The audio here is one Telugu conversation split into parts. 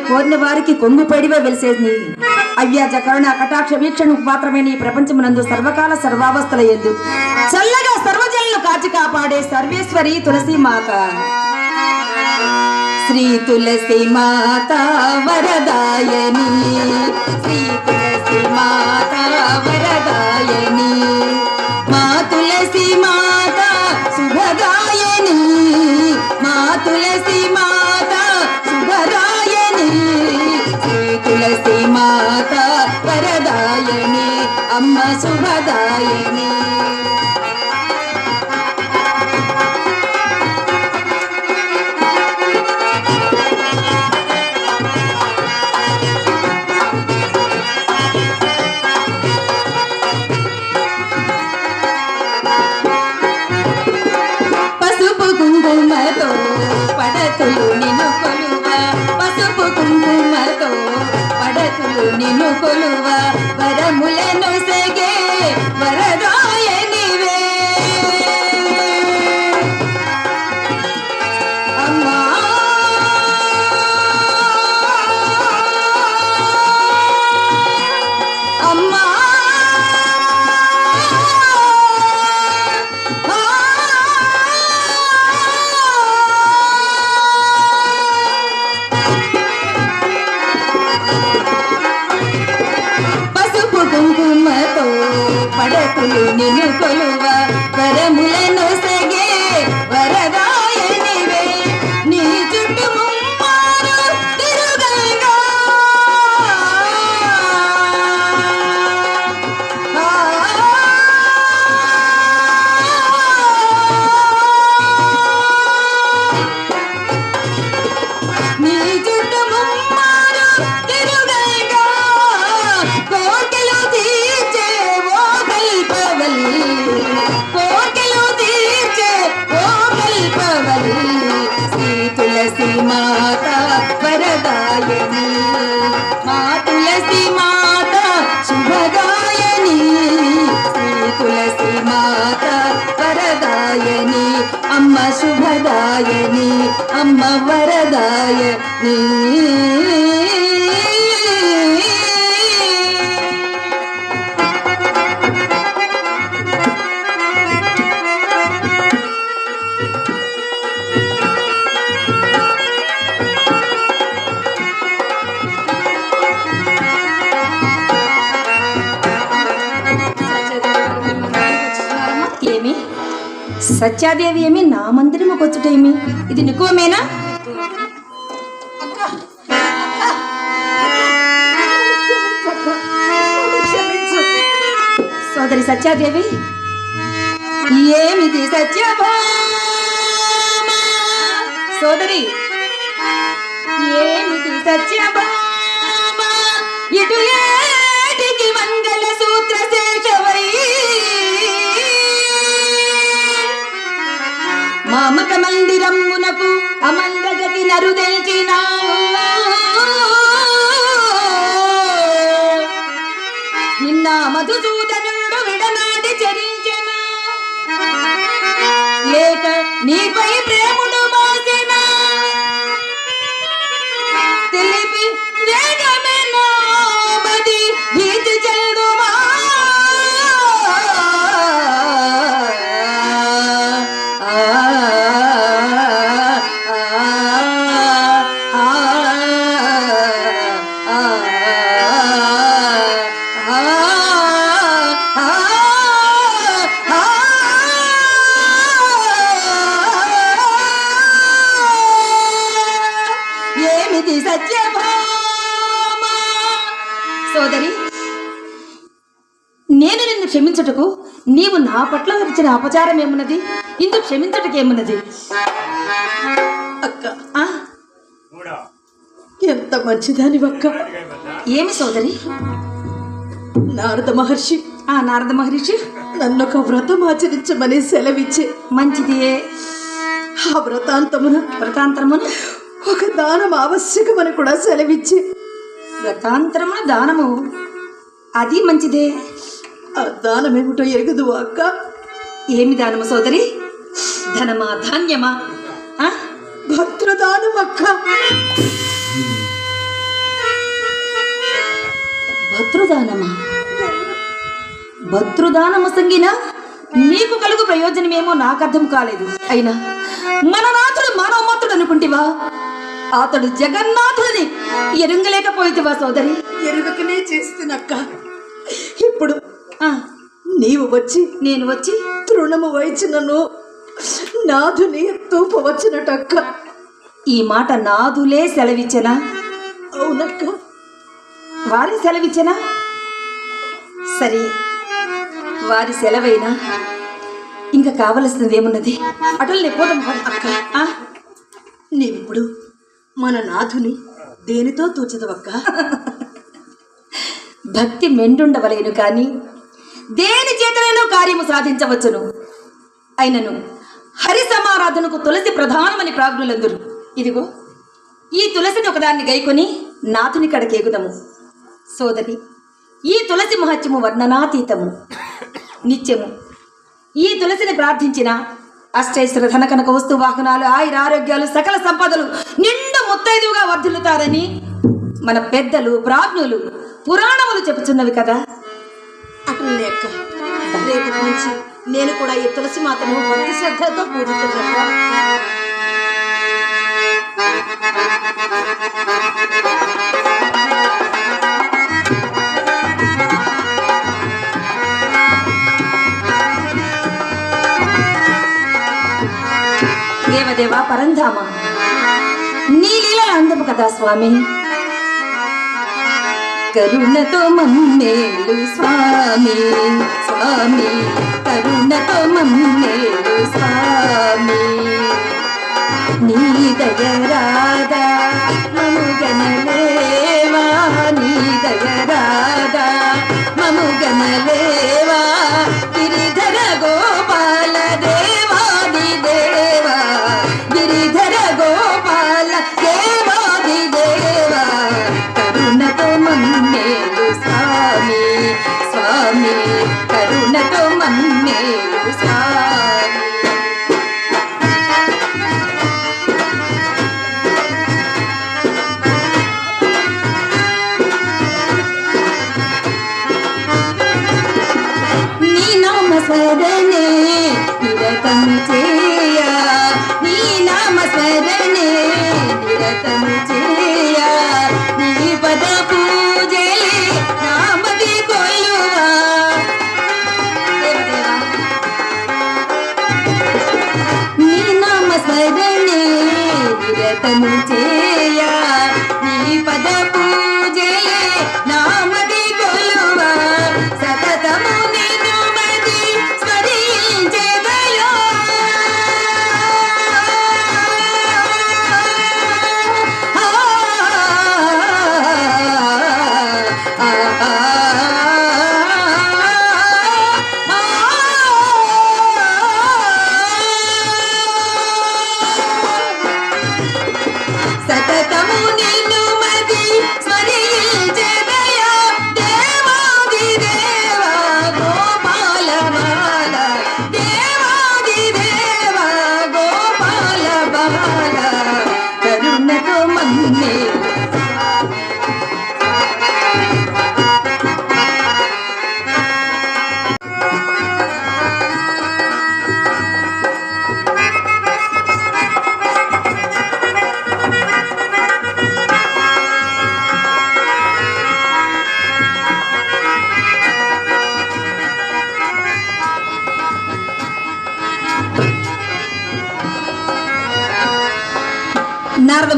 కోరిన వారికి కొంగు పడివ వెలిసేది అవ్యాజ కరుణ కటాక్ష వీక్షణ మాత్రమే నీ ప్రపంచమునందు సర్వకాల సర్వావస్థల ఎందు. చల్లగా సర్వజనులను కాచి కాపాడే సర్వేశ్వరి తులసి మాత. శ్రీ తులసి మాత వరదాయని. శ్రీ తులసి మాత వరదాయని. మా తులసి మాత శుభదాయని మా తులసి అమ్మ శుభదాయని అమ్మ వరదాయని. సత్యాదేవి ఏమి నా మందిరముకు వచ్చుటేమి? ఇది నికోమేనా? సోదరి సత్యాదేవి ఏమిది సత్యభామ? సోదరి ఏమిది సత్యభామ? ఇటు ఏ అమందగతి నిన్న మధుసూదనుడు విడనాడి చరించెనా. లేక నీపై ప్రేమ నా పట్ల వచ్చిన అపచారం ఏమున్నది? ఇందుకు క్షమించటకేమున్నది అక్క. ఆ? ఎంత మంచిదాని అక్క. ఏమి సోదరి? నారద మహర్షి. ఆ నారద మహర్షి. నన్ను ఒక వ్రతం ఆచరించమని సెలవిచ్చే. మంచిది ఆ వ్రతాంతమున వ్రతాంతరమున ఒక దానం ఆవశ్యకమని కూడా సెలవిచ్చే. వ్రతాంతరమున దానము అది మంచిదే. ఆ ఏమిటో ఎరగదు అక్క. ఏమి దానము సోదరి? ధనమా ధాన్యమా? భద్రదానం అక్క. భద్రదానమా? భద్రదానము సంగిన నీకు కలుగు ప్రయోజనమేమో నాకు అర్థం కాలేదు. అయినా మన నాథుడు మానవమూర్తుడు అనుకుంటివా? అతడు జగన్నాథుడిని ఎరుగలేకపోయితేవా సోదరి? ఎరుగకనే చేస్తున్నక్క. ఇప్పుడు నీవు వచ్చి నేను వచ్చి తృణము వహించినను. నాథుని నాథుని తూపవచ్చునటక్క ఈ మాట నాదులే సెలవిచ్చనా? అవునక్క. వారి సెలవిచ్చనా? సరే వారి సెలవైనా? ఇంకా కావలసినది ఏమున్నది అటల్ని పోదాం అక్క. ఆ, నీవిప్పుడు మన నాథుని దేనితో తూచదవక్క? భక్తి మెండుండవలేను కానీ దేని చేతనైనా కార్యము సాధించవచ్చును. అయినను హరి సమారాధనకు తులసి ప్రధానమని ప్రాజ్ఞులందరూ. ఇదిగో ఈ తులసిని ఒకదాన్ని గైకొని నాథుని కడకేగుదము సోదరి ఈ తులసి మహత్యము వర్ణనాతీతము. నిత్యము ఈ తులసిని ప్రార్థించిన అష్టైశ్వర ధన కనక వస్తు వాహనాలు ఆయుర ఆరోగ్యాలు సకల సంపదలు నిండు ముత్తైదువుగా వర్ధిల్లుతారని మన పెద్దలు ప్రాజ్ఞులు పురాణములు చెబుతున్నవి కదా. అటులే అక్క. రేపటి నుంచి నేను కూడా ఈ తులసి మాతను భక్తి శ్రద్ధతో పూజిస్తున్నాను దేవదేవ పరంధామ. నీ లీల అందము కదా స్వామి. కరుణతో మమ్మేలు స్వామి స్వామి కరుణతో మమ్మేలు స్వామి. నీ దయరాదా మముగనలేవా నీ దయరాదా మముగనలే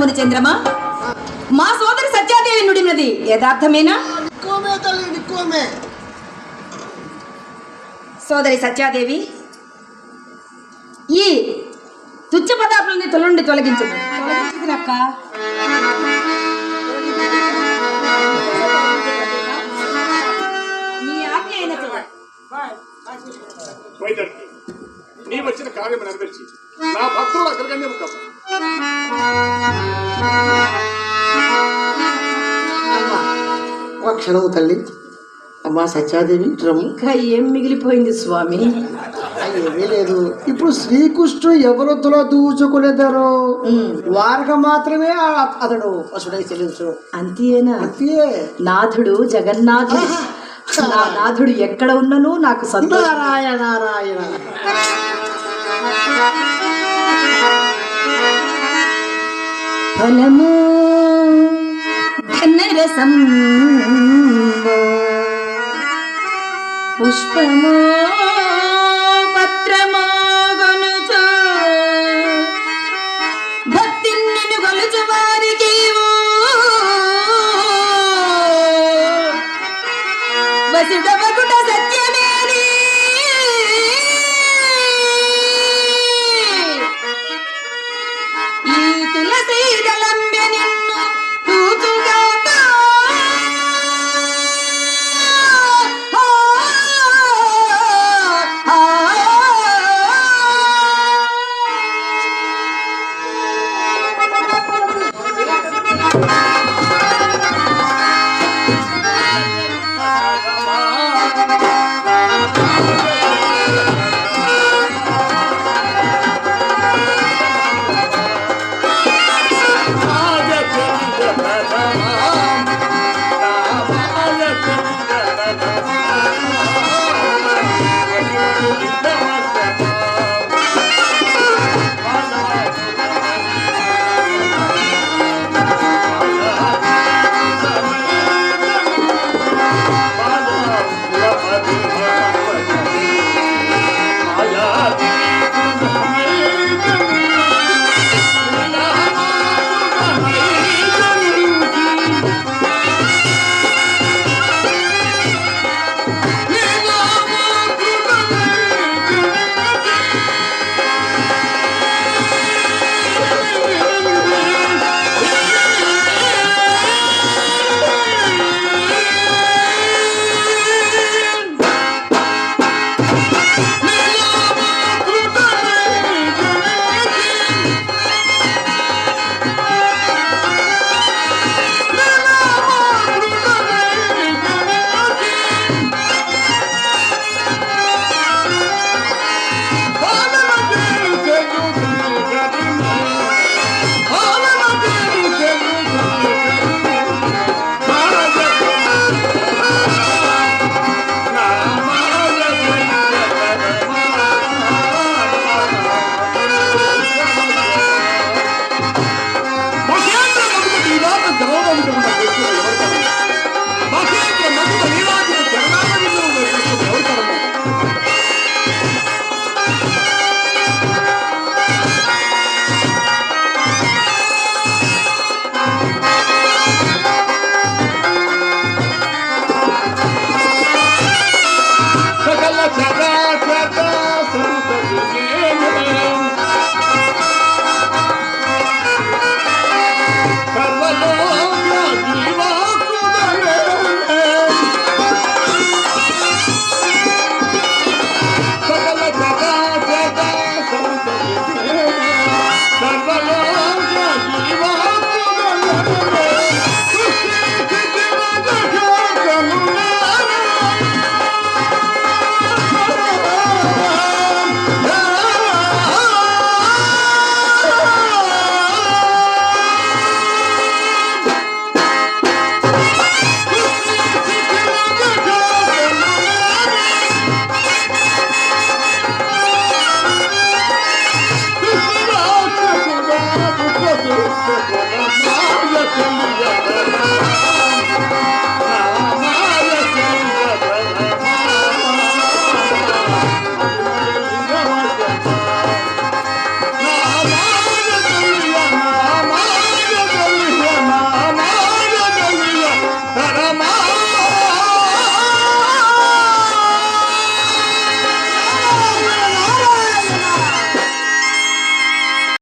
నారదముని చంద్రమా? మా సోదరి సత్యాదేవి నుడినది యథార్థమేనా? సోదరి సత్యాదేవి ఈ తుచ్చ పదార్థాలని తొలనుండి తొలగించు తొలగించుకునక్క మీ ఆజ్ఞ వచ్చిన కార్యము నెరవేర్చి నా భక్తులు అగ్రగణ్యము కప్ప అమ్మా ఒక క్షణము తల్లి. అమ్మా సత్యాదేవి రమ్ము. ఇంకా ఏం మిగిలిపోయింది స్వామి? ఏమీ లేదు. ఇప్పుడు శ్రీకృష్ణుడు ఎవరితో దూచుకునేదారో? వారికి మాత్రమే అతడు వసుడై చెల్లించు. అంతేనా? అంతే. నాథుడు జగన్నాథుడు. నా నాథుడు ఎక్కడ ఉన్నను నాకు సంతోషం. నారాయణ నారాయణ. ఫలము ఘనరసం పుష్పము